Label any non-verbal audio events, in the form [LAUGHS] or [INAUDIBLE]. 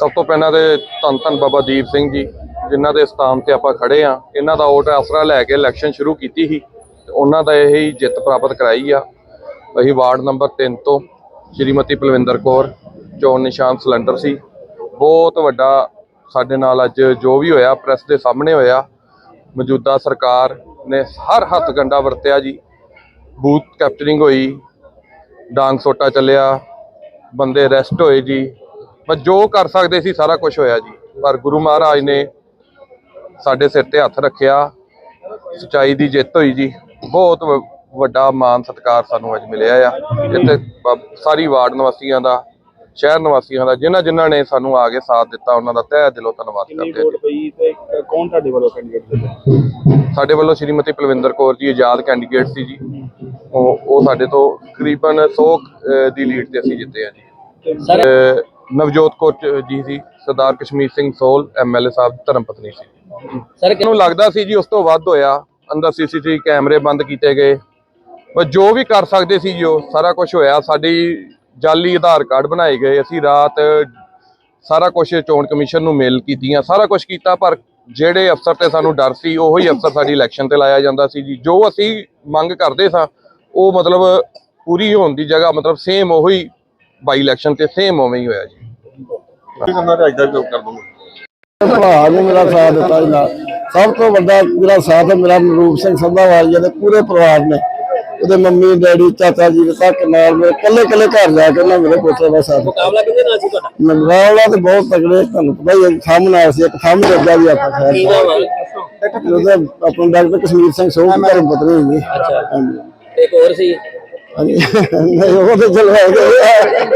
ਸਭ ਤੋਂ ਪਹਿਲਾਂ ਤੇ ਧੰਨ ਧੰਨ ਬਾਬਾ ਦੀਪ ਸਿੰਘ ਜੀ, ਜਿਨ੍ਹਾਂ ਦੇ ਸਥਾਨ ਤੇ ਆਪਾਂ ਖੜੇ ਆ ਇਹਨਾਂ ਦਾ ਵੋਟ ਆਸਰਾ ਲੈ ਕੇ ਇਲੈਕਸ਼ਨ ਸ਼ੁਰੂ ਕੀਤੀ ਸੀ ਤੇ ਉਹਨਾਂ ਦਾ ਇਹ ਹੀ ਜਿੱਤ ਪ੍ਰਾਪਤ ਕਰਾਈ ਆ। ਅਸੀਂ ਵਾਰਡ ਨੰਬਰ 3 ਤੋਂ ਸ਼੍ਰੀਮਤੀ ਪਲਵਿੰਦਰ ਕੌਰ, ਚੋਣ ਨਿਸ਼ਾਨ ਸਿਲੰਡਰ ਸੀ। ਬਹੁਤ ਵੱਡਾ ਸਾਡੇ ਨਾਲ ਅੱਜ ਜੋ ਵੀ ਹੋਇਆ, ਪ੍ਰੈਸ ਦੇ ਸਾਹਮਣੇ ਹੋਇਆ, ਮੌਜੂਦਾ ਸਰਕਾਰ ਨੇ ਹਰ ਹੱਥ ਗੰਡਾ ਵਰਤਿਆ ਜੀ। ਬੂਥ ਕੈਪਚਰਿੰਗ ਹੋਈ, ਡਾਂਗ ਸੋਟਾ ਚੱਲਿਆ, ਬੰਦੇ ਅਰੈਸਟ ਹੋਏ ਜੀ। ਬਸ ਜੋ ਕਰ ਸਕਦੇ ਸੀ ਸਾਰਾ ਕੁਝ ਹੋਇਆ ਜੀ। ਪਰ ਗੁਰੂ ਮਹਾਰਾਜ ਨੇ ਸਾਡੇ ਸਿਰ ਤੇ ਹੱਥ ਰੱਖਿਆ। ਸਚਾਈ ਦੀ ਜਿੱਤ ਹੋਈ ਜੀ। ਬਹੁਤ ਵੱਡਾ ਮਾਨ ਸਤਿਕਾਰ ਸਾਨੂੰ ਅੱਜ ਮਿਲਿਆ ਆ। ਇੱਥੇ ਸਾਰੀ ਵਾਰਡ ਨਿਵਾਸੀਆਂ ਦਾ ਸ਼ਹਿਰ ਨਿਵਾਸੀਆਂ ਦਾ ਜਿਨ੍ਹਾਂ ਜਿਨ੍ਹਾਂ ਨੇ ਸਾਨੂੰ ਆ ਕੇ ਸਾਥ ਦਿੱਤਾ ਉਹਨਾਂ ਦਾ ਤਹਿ ਦਿਲੋਂ ਧੰਨਵਾਦ ਕਰਦੇ ਹਾਂ ਕੌਣ ਤੁਹਾਡੇ ਵੱਲੋਂ ਕੈਂਡੀਡੇਟ ਸਾਡੇ ਵੱਲੋਂ ਸ਼੍ਰੀਮਤੀ ਪਲਵਿੰਦਰ ਕੌਰ ਜੀ ਆਜ਼ਾਦ ਕੈਂਡੀਡੇਟ ਸੀ ਜੀ। ਉਹ ਉਹ ਸਾਡੇ ਤੋਂ ਤਕਰੀਬਨ 100 ਅਹ, ਦੀ ਲੀਡ ਤੇ ਅਸੀਂ ਜਿੱਤੇ ਆ ਜੀ। ਸਰ ਨਵਜੋਤ ਕੌਰ ਜੀ ਸੀ ਸਰਦਾਰ ਕਸ਼ਮੀਰ ਸਿੰਘ ਸੋਲ ਐਮਐਲਏ ਸਾਹਿਬ ਧਰਮ ਪਤਨੀ ਸੀ। ਸਰ ਮੈਨੂੰ ਲੱਗਦਾ ਸੀ ਜੀ ਉਸ ਤੋਂ ਵੱਧ ਹੋਇਆ ਅੰਦਰ ਸੀਸੀਟੀਵੀ ਕੈਮਰੇ ਬੰਦ ਕੀਤੇ ਗਏ। ਪਰ ਜੋ ਵੀ ਕਰ ਸਕਦੇ ਸੀ ਜੋ ਸਾਰਾ ਕੁਝ ਹੋਇਆ। ਸਾਡੀ ਜਾਲੀ ਆਧਾਰ ਕਾਰਡ ਬਣਾਏ ਗਏ। ਅਸੀਂ ਰਾਤ ਸਾਰਾ ਕੁਝ ਚੋਣ ਕਮਿਸ਼ਨ ਨੂੰ ਮੇਲ ਕੀਤੀਆਂ ਸਾਰਾ ਕੁਝ ਕੀਤਾ ਪਰ ਜਿਹੜੇ ਅਫਸਰ ਤੇ ਸਾਨੂੰ ਡਰ ਸੀ ਉਹੋ ਹੀ ਅਫਸਰ ਸਾਡੀ ਇਲੈਕਸ਼ਨ ਤੇ ਲਾਇਆ ਜਾਂਦਾ ਸੀ ਜੀ। ਜੋ ਅਸੀਂ ਮੰਗ ਕਰਦੇ ਸਾਂ ਉਹ ਮਤਲਬ ਪੂਰੀ ਹੋਣ ਦੀ ਜਗ੍ਹਾ ਮਤਲਬ ਸੇਮ ਉਹੀ ਬਾਈ ਇਲੈਕਸ਼ਨ ਤੇ ਸੇਮ ਉਵੇਂ ਹੀ ਹੋਇਆ ਜੀ। ਕੀ ਕਰਨਾ ਤੇ ਅੱਜ ਦਾ ਕਰ ਦੂੰਗਾ? ਭਰਾ ਨੇ ਮੇਰਾ ਸਾਥ ਦਿੱਤਾ ਜੀ ਨਾਲ। ਸਭ ਤੋਂ ਵੱਡਾ ਮੇਰਾ ਸਾਥ ਹੈ ਮੇਰਾ ਮਨਰੂਪ ਸਿੰਘ ਸੰਧਾਵਾਲ ਜੀ ਦੇ ਪੂਰੇ ਪਰਿਵਾਰ ਨੇ। ਉਹਦੇ ਮੰਮੀ ਡੈਡੀ ਚਾਚਾ ਜੀ ਦੇ ਤੱਕ ਨਾਲ ਮੇਰੇ ਕੱਲੇ ਕੱਲੇ ਘਰ ਜਾ ਕੇ ਉਹਨਾਂ ਮੇਰੇ ਪੁੱਤਰ ਦਾ ਸਾਥ ਮੁਕਾਬਲਾ ਕਿਹਦੇ ਨਾਲ ਸੀ ਤੁਹਾਡਾ? ਮਨਰਾਲਾ ਤੇ ਬਹੁਤ ਤਗੜੇ ਤੁਹਾਨੂੰ ਪਤਾ ਹੀ ਹੈ ਥੰਮ ਨਾਲ ਸੀ ਇੱਕ ਥੰਮ ਲੱਗਾ ਵੀ ਆਪਾਂ ਖੈਰ ਕੀ ਨਾਮ ਹੈ ਉਹਦਾ ਆਪਣਾ ਡਾਕਟਰ ਕਸ਼ਮੀਰ ਸਿੰਘ ਸੋਹ ਦੀ ਧਰਮ ਪਤਨੀ ਹੈਗੀ ਹਾਂਜੀ। ਇੱਕ ਹੋਰ ਸੀ? ਹਾਂਜੀ [LAUGHS]